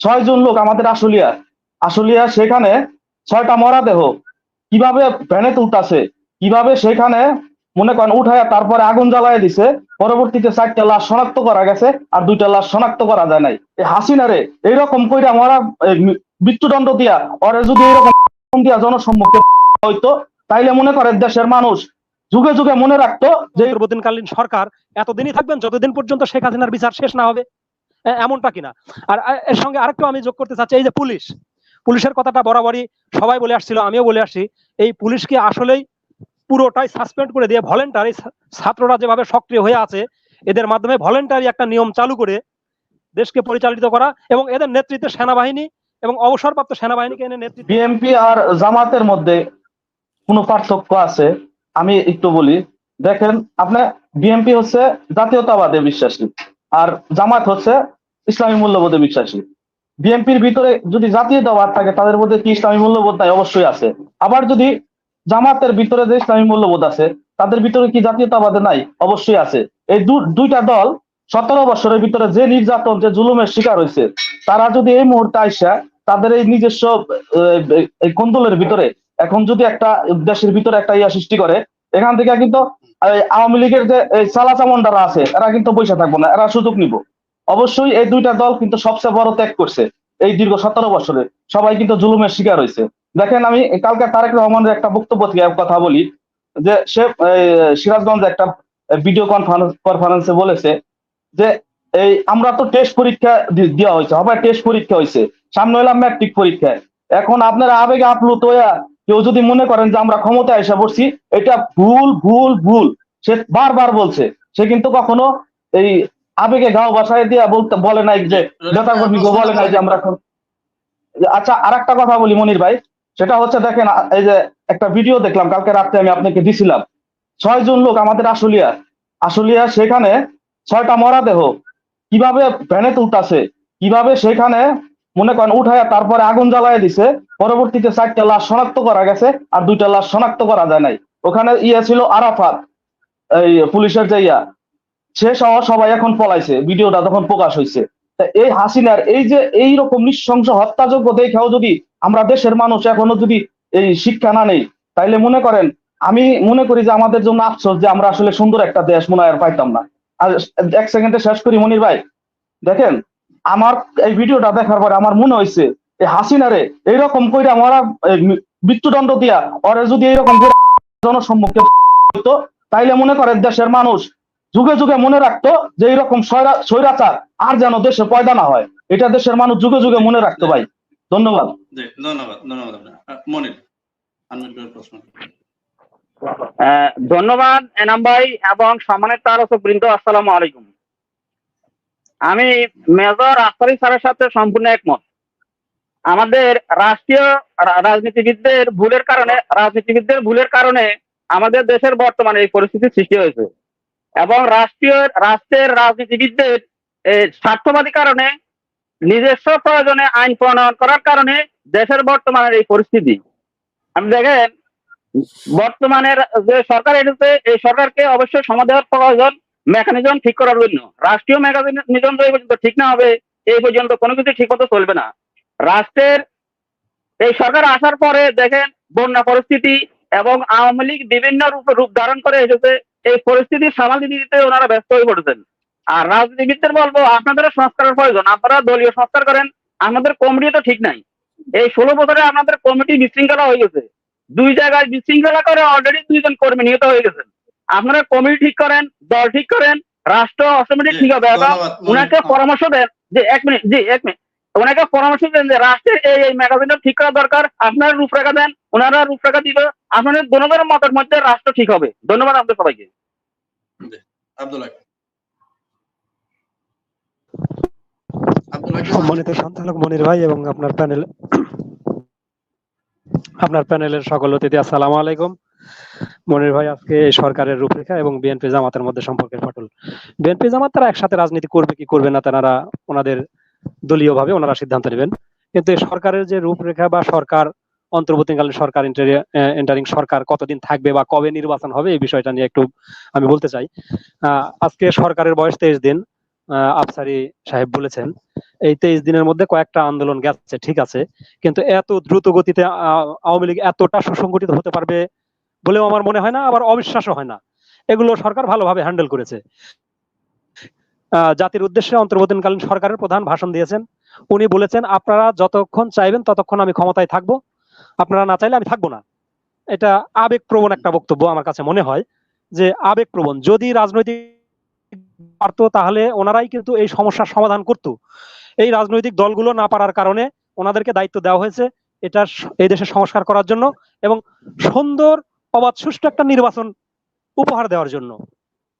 ছয় জন লোক আমাদের আশুলিয়া। আশুলিয়া সেখানে ছয়টা মরা দেহ। কীভাবে ভ্যানে তুলতাছে? কীভাবে সেখানে, মনে করেন, উঠায় তারপরে আগুন জ্বালায় দিছে? পরবর্তীতে চারটা লাশ শনাক্ত করা গেছে আর দুইটা লাশ শনাক্ত করা যায় নাই। এই হাসিনারে এইরকম কইরা মরা মৃত্যুদণ্ড দিয়া, ওরে যদি এইরকম দিয়া জনসম্মুখে হইতো, তাইলে মনে করেন দেশের মানুষ যুগে যুগে মনে রাখতো যে সরকার এতদিনই থাকবেন, যতদিন পর্যন্ত শেখ হাসিনার বিচার শেষ না হবে। এমনটা কিনা? আর এর সঙ্গে আরেকটু আমি যোগ করতে চাচ্ছি, এই যে পুলিশ। পুলিশের কথাটা বরাবরই সবাই বলে আসছিল, আমিও বলে আসছি, এই পুলিশকে আসলেই পুরোটাই সাসপেন্ড করে দিয়ে ভলেন্টারি ছাত্ররা যেভাবে সক্রিয় হয়ে আছে, এদের মাধ্যমে ভলেন্টারি একটা নিয়ম চালু করে দেশকে পরিচালিত করা এবং এদের নেতৃত্বে সেনাবাহিনী এবং অবসরপ্রাপ্ত সেনাবাহিনীকে এনে নেতৃত্ব বিএনপি আর জামাতের মধ্যে কোনো পার্থক্য আছে? আমি একটু বলি, দেখেন, আপনি বিএনপি হচ্ছে জাতীয়তাবাদে বিশ্বাসী, আর জামাত হচ্ছে ইসলামী মূল্যবোধে বিশ্বাসী। বিএনপির ভিতরে যদি জাতীয়তাবাদ থাকে, তাদের মধ্যে কি ইসলামী মূল্যবোধ নাই? অবশ্যই আছে। আবার যদি জামাতের ভিতরে যে ইসলামী মূল্যবোধ আছে, তাদের ভিতরে কি জাতীয়তাবাদে নাই? অবশ্যই আছে। এই দুইটা দল সতেরো বছরের ভিতরে যে নির্যাতন, যে জুলুমের শিকার হয়েছে, তারা যদি এই মুহূর্তে আইসা, তাদের এই নিজস্ব কন্দলের ভিতরে, এখন যদি একটা দেশের ভিতরে একটা ইয়া সৃষ্টি করে, এখান থেকে কিন্তু আওয়ামী লীগের যে, এই চালা চামন্ডারা আছে, এরা কিন্তু বসে থাকব না, এরা সুযোগ নিব। অবশ্যই এই দুইটা দল কিন্তু সবচেয়ে বড় ত্যাগ করছে এই দীর্ঘ সতেরো বছরে। সবাই কিন্তু জুলুমের শিকার হয়েছে। দেখেন আমি কালকে তারেক রহমানের একটা বক্তব্য থেকে কথা বলি, যে সে সিরাজগঞ্জে একটা ভিডিও কনফারেন্স বলেছে যে, এই আমরা তো টেস্ট পরীক্ষা দেওয়া হয়েছে হবে টেস্ট পরীক্ষা হয়েছে, সামনে হলাম ম্যাট্রিক পরীক্ষায় এখন আপনারা আবেগে আপ্লুত হইয়া কেউ যদি মনে করেন যে আমরা ক্ষমতায় এসে পড়ছি, এটা ভুল ভুল ভুল। সে বারবার বলছে। সে কিন্তু কখনো এই আবেগে গাও বাসায় দিয়া বলতে বলে নাই যে নেতাকর্মীকে বলে নাই যে আমরা এখন- আচ্ছা আর একটা কথা বলি মনির ভাই সেটা হচ্ছে দেখেন এই যে একটা ভিডিও দেখলাম কালকে রাত্রে আমি আপনাকে দিছিলাম। ছয় জন লোক আমাদের আশুলিয়া আশুলিয়া সেখানে ছয়টা মরা দেহ কীভাবে ভ্যানে তুলতাছে কীভাবে সেখানে মনে করেন উঠায় তারপরে আগুন জ্বালায় দিছে পরবর্তীতে চারটা লাশ শনাক্ত করা গেছে আর দুইটা লাশ শনাক্ত করা যায় নাই। ওখানে ইয়ে ছিল আরাফাত এই পুলিশের যে ইয়া সে সহ সবাই এখন পলাইছে, ভিডিওটা তখন প্রকাশ হয়েছে এই হাসিনার এই যে এই রকম নৃশংস হত্যাযোগ্য দেখেও যদি আমরা দেশের মানুষ এখনও যদি এই শিক্ষা না নেই, তাইলে মনে করেন, আমি মনে করি যে আমাদের জন্য আফসোস যে আমরা আসলে সুন্দর একটা দেশ মনে হয় পাইতাম না। আর এক সেকেন্ডে শেষ করি, মনির ভাই। দেখেন, আমার এই ভিডিওটা দেখার পরে আমার মনে হয়েছে এই হাসিনারে এইরকম কইরা আমরা মৃত্যুদণ্ড দিয়া, ওরে যদি এইরকম জনসম্মুখে তাইলে মনে করেন দেশের মানুষ যুগে যুগে মনে রাখতো যে এইরকম স্বৈরা- স্বৈরাচার আর যেন দেশে পয়দা না হয়। এটা দেশের মানুষ যুগে যুগে মনে রাখতো ভাই। ধন্যবাদ। ধন্যবাদ ধন্যবাদ মনির এনাম ভাই এবং সম্মানের আলোচক বৃন্দ আসসালামু আলাইকুম। আমি মেজর আফতারি স্যারের সাথে সম্পূর্ণ একমত। আমাদের রাষ্ট্রীয় রাজনীতিবিদদের ভুলের কারণে রাজনীতিবিদদের ভুলের কারণে আমাদের দেশের বর্তমানে এই পরিস্থিতি সৃষ্টি হয়েছে। এবং রাষ্ট্রীয়, রাষ্ট্রের রাজনীতিবিদদের স্বার্থবাদী কারণে, নিজস্ব প্রয়োজনে আইন প্রণয়ন করার কারণে দেশের বর্তমানের এই পরিস্থিতি। আমি দেখেন, বর্তমানের যে সরকার এসেছে এই সরকারকে অবশ্যই সমাধান প্রয়োজন, মেকানিজম ঠিক করার জন্য। রাষ্ট্রীয় মেকানিজম যে পর্যন্ত ঠিক না হবে, এই পর্যন্ত কোনো কিছু ঠিক মতো চলবে না। রাষ্ট্রের, এই সরকার আসার পরে দেখেন, বন্যা পরিস্থিতি এবং আওয়ামী লীগ বিভিন্ন রূপ রূপ ধারণ করে এসেছে। এই পরিস্থিতি সামাল দিতে ওনারা ব্যস্ত হয়ে পড়েছেন। আর রাজনীতিবিদদের বলব আপনাদের সংস্কারের প্রয়োজন। আপনারা দলীয় সংস্কার করেন আমাদের কমিটি তো ঠিক নাই। এই ষোলো বছরে আপনাদের কমিটি বিশৃঙ্খলা হয়ে গেছে। দুই জায়গায় বিশৃঙ্খলা করে অলরেডি দুইজন কর্মী নিহত হয়ে গেছেন। আপনারা কমিটি ঠিক করেন দল ঠিক করেন রাষ্ট্র অটোমেটিক ঠিক হবে। এবং ওনাকে পরামর্শ দেন যে এক মিনিট জি এক মিনিট। ওনাকে পরামর্শ দেন যে রাষ্ট্রের এই এই ম্যাগাজিনটা ঠিক করা দরকার। আপনারা রূপরেখা দেন ওনারা রূপরেখা দিবে। আপনাদের দোনোদের মতের মধ্যে রাষ্ট্র ঠিক হবে। ধন্যবাদ আপনাদের সবাইকে। আব্দুল্লাহ। সম্মানিত সঞ্চালক মনির ভাই এবং আপনার প্যানেল আপনার প্যানেলের সকল অতিথি আসসালামু আলাইকুম। মনির ভাই আজকে সরকারের রূপরেখা এবং বিএনপি জামাতের মধ্যে সম্পর্কের ফাটল। বিএনপি জামাত তারা একসাথে রাজনীতি করবে কি করবে না তারা ওনাদের দলীয় ভাবে ওনারা সিদ্ধান্ত নেবেন। কিন্তু সরকারের যে রূপরেখা বা সরকার অন্তর্বর্তীকালীন সরকার এন্টারিং সরকার কতদিন থাকবে বা কবে নির্বাচন হবে এই বিষয়টা নিয়ে একটু আমি বলতে চাই। আজকে সরকারের বয়স তেইশ দিন আফসারি সাহেব বলেছেন, এই তেইশ দিনের মধ্যে কয়েকটা আন্দোলন গেছে, ঠিক আছে, কিন্তু এত দ্রুত গতিতে আওয়ামী লীগ এতটা সুসংগঠিত হতে পারবে বলেও আমার মনে হয় না, আবার অবিশ্বাসও হয় না। এগুলো সরকার ভালোভাবে হ্যান্ডেল করেছে। জাতির উদ্দেশ্যে অন্তর্বর্তীকালীন সরকারের প্রধান ভাষণ দিয়েছেন। উনি বলেছেন, আপনারা যতক্ষণ চাইবেন ততক্ষণ আমি ক্ষমতায় থাকব। আপনারা না চাইলে আমি থাকব না। এটা আবেগপ্রবণ একটা বক্তব্য আমার কাছে মনে হয় যে আবেগপ্রবণ। যদি রাজনৈতিক পারতো তাহলে ওনারাই কিন্তু এই সমস্যার সমাধান করতো। এই রাজনৈতিক দলগুলো না পারার কারণে ওনাদেরকে দায়িত্ব দেওয়া হয়েছে এটা এই দেশে সংস্কার করার জন্য এবং সুন্দর, অবাধ, সুষ্ঠু একটা নির্বাচন উপহার দেওয়ার জন্য।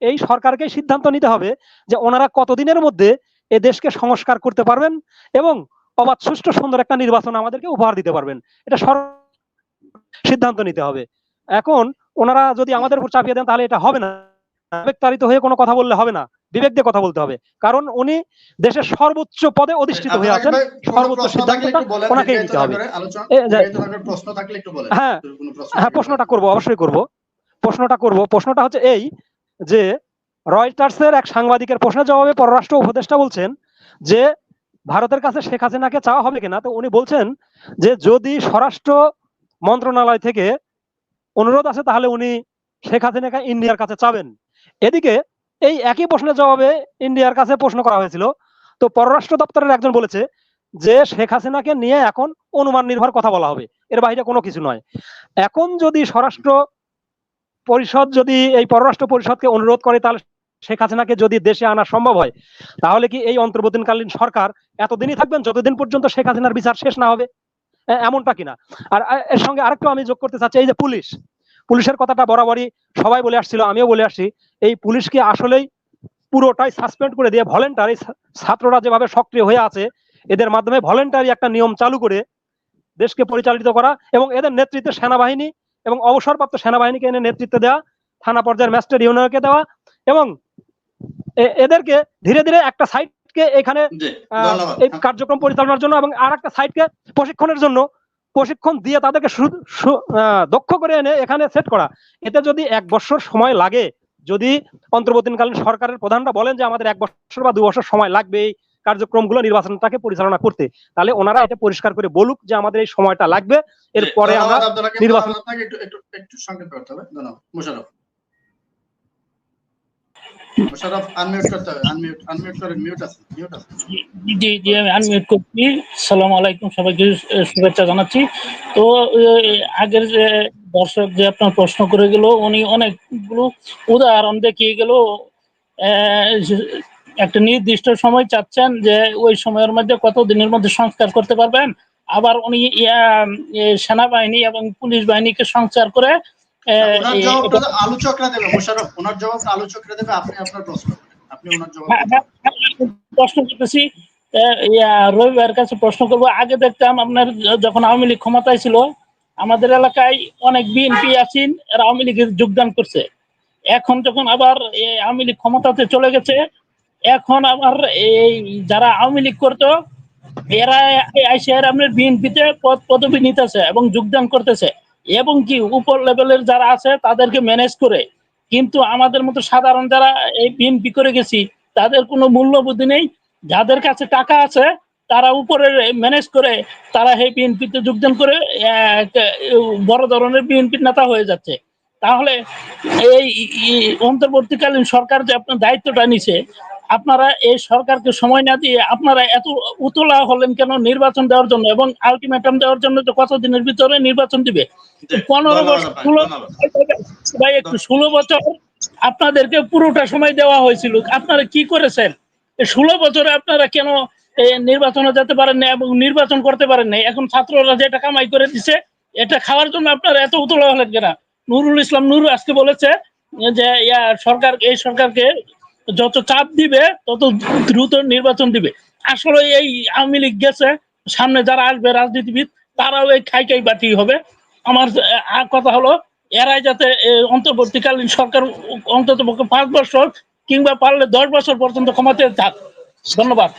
এই সরকারকে সিদ্ধান্ত নিতে হবে যে ওনারা কতদিনের মধ্যে এ দেশকে সংস্কার করতে পারবেন এবং অবাধ সুষ্ঠু সুন্দর একটা নির্বাচন আমাদেরকে উপহার দিতে পারবেন। এটা সিদ্ধান্ত নিতে হবে। এখন ওনারা যদি আমাদের উপর চাপিয়ে দেন তাহলে এটা হবে না। আবেগতাড়িত হয়ে কোনো কথা বললে হবে না। বিবেক দিয়ে কথা বলতে হবে। কারণ উনি দেশের সর্বোচ্চ পদে অধিষ্ঠিত হয়ে আছেন। সর্বোচ্চ সিদ্ধান্তটা ওনাকেই নিতে হবে। হ্যাঁ হ্যাঁ প্রশ্নটা করব অবশ্যই করব। প্রশ্নটা করব। প্রশ্নটা হচ্ছে এই যে রয়টার্সের এক সাংবাদিকের প্রশ্নের জবাবে পররাষ্ট্র উপদেষ্টা বলছেন যে ভারতের কাছে শেখ হাসিনাকে চাওয়া হবে কিনা, তো উনি বলছেন যে যদি স্বরাষ্ট্র মন্ত্রণালয় থেকে অনুরোধ আছে তাহলে উনি শেখ হাসিনাকে ইন্ডিয়ার কাছে চাবেন। এদিকে এই একই প্রশ্নের জবাবে ইন্ডিয়ার কাছে প্রশ্ন করা হয়েছিল, তো পররাষ্ট্র দপ্তরের একজন বলেছে যে শেখ হাসিনাকে নিয়ে এখন অনুমান নির্ভর কথা বলা হবে, এর বাইরে কোনো কিছু নয়। এখন যদি স্বরাষ্ট্র পরিষদ যদি এই পররাষ্ট্র পরিষদকে অনুরোধ করে, তাহলে শেখ হাসিনাকে যদি দেশে আনা সম্ভব হয়, তাহলে কি এই অন্তর্বর্তীকালীন সরকার এতদিনই থাকবেন যতদিন পর্যন্ত শেখ হাসিনার বিচার শেষ না হবে? এমনটা কিনা? আর এর সঙ্গে আরেকটু আমি যোগ করতে চাচ্ছি, এই যে পুলিশ। পুলিশের কথাটা বরাবরই সবাই বলে আসছিল, আমিও বলে আসছি, এই পুলিশকে আসলেই পুরোটাই সাসপেন্ড করে দিয়ে ভলেন্টারি ছাত্ররা যেভাবে সক্রিয় হয়ে আছে, এদের মাধ্যমে ভলেন্টারি একটা নিয়ম চালু করে দেশকে পরিচালিত করা এবং এদের নেতৃত্বে সেনাবাহিনী এবং অবসরপ্রাপ্ত সেনাবাহিনীকে এনে নেতৃত্ব দেওয়া, থানা পর্যায়ের ম্যাজিস্ট্রেট ইউনিয়নকে দেওয়া এবং এদেরকে ধীরে ধীরে একটা সাইটকে এখানে এই কার্যক্রম পরিচালনার জন্য এবং আর একটা সাইটকে প্রশিক্ষণের জন্য প্রশিক্ষণ দিয়ে তাদেরকে দক্ষ করে এনে এখানে সেট করা। এতে যদি এক বছর সময় লাগে যদি অন্তর্বর্তীকালীন সরকারের প্রধানরা বলেন যে আমাদের এক বছর বা দু বছর সময় লাগবে এই কার্যক্রমগুলো নির্বাচনটাকে পরিচালনা করতে তাহলে ওনারা এটা পরিষ্কার করে বলুক যে আমাদের এই সময়টা লাগবে। এরপরে আমরা। নির্বাচন- একটু সংক্ষেপ করতে হবে। ধন্যবাদ। আলাইকুম, সবাইকে শুভেচ্ছা জানাচ্ছি। তো আগের যে দর্শক যে আপনার প্রশ্ন করে গেল, উনি অনেকগুলো উদাহরণ দেখিয়ে গেল। একটা নির্দিষ্ট সময় চাচ্ছেন যে ওই সময়ের মধ্যে কত দিনের মধ্যে সংস্কার করতে পারবেন। আবার উনি সেনাবাহিনী এবং পুলিশ বাহিনীকে সংস্কার করে ওনার জবাবটা তো আলোচকরা দেবে। মুশারফ ওনার জবাবটা আলোচকরা দেবে আপনি আপনার প্রশ্ন আপনি ওনার জবাব হ্যাঁ, হ্যাঁ, হ্যাঁ, প্রশ্ন করতেছি। রবিবার কাছে প্রশ্ন করব। আগে দেখতাম আপনার যখন আওয়ামী লীগ ক্ষমতায় ছিল আমাদের এলাকায় অনেক বিএনপি আছেন আওয়ামী লীগে যোগদান করছে। এখন যখন আবার আওয়ামী লীগ ক্ষমতাতে চলে গেছে এখন আবার এই যারা আওয়ামী লীগ করতো এরা আইসে আপনার বিএনপিতে পদ পদবি নিতেছে এবং যোগদান করতেছে। এবং কি উপর লেভেলের যারা আছে, তাদেরকে ম্যানেজ করে। কিন্তু আমাদের মতো সাধারণ যারা এই বিএনপি করে গেছি, তাদের কোনো মূল্যবোধ নেই। যাদের কাছে টাকা আছে, তারা উপরে ম্যানেজ করে, তারা এই বিএনপিতে যোগদান করে বড় ধরনের বিএনপির নেতা হয়ে যাচ্ছে। তাহলে এই অন্তর্বর্তীকালীন সরকার যে আপনার দায়িত্বটা নিছে আপনারা এই সরকারকে সময় না দিয়ে আপনারা এত উতলা হলেন কেন নির্বাচন দেওয়ার জন্য এবং আলটিমেটাম দেওয়ার জন্য তো কত দিনের ভিতরে নির্বাচন দিবে? পনেরো বছর ষোলো ভাই একটু ষোলো বছর আপনাদেরকে পুরোটা সময় দেওয়া হয়েছিল। আপনারা কি করেছেন? ষোলো বছরে আপনারা কেন নির্বাচনে যেতে পারেন না এবং নির্বাচন করতে পারেন না? এখন ছাত্ররা যেটা কামাই করে দিছে এটা খাওয়ার জন্য আপনারা এত উতলা হলেন কেনা? নুরুল ইসলাম নুরু আজকে বলেছে যে ইয়া সরকার এই সরকারকে যত চাপ দিবে, তত দ্রুত নির্বাচন দিবে। আসলে এই আওয়ামী লীগ গেছে, সামনে যারা আসবে রাজনীতিবিদ, তারাও এই খাই খাই বাটি হবে। আমার কথা হলো, এরাই যাতে অন্তর্বর্তীকালীন সরকার অন্তত পক্ষে পাঁচ বছর কিংবা পারলে দশ বছর পর্যন্ত ক্ষমতায় থাক। ধন্যবাদ।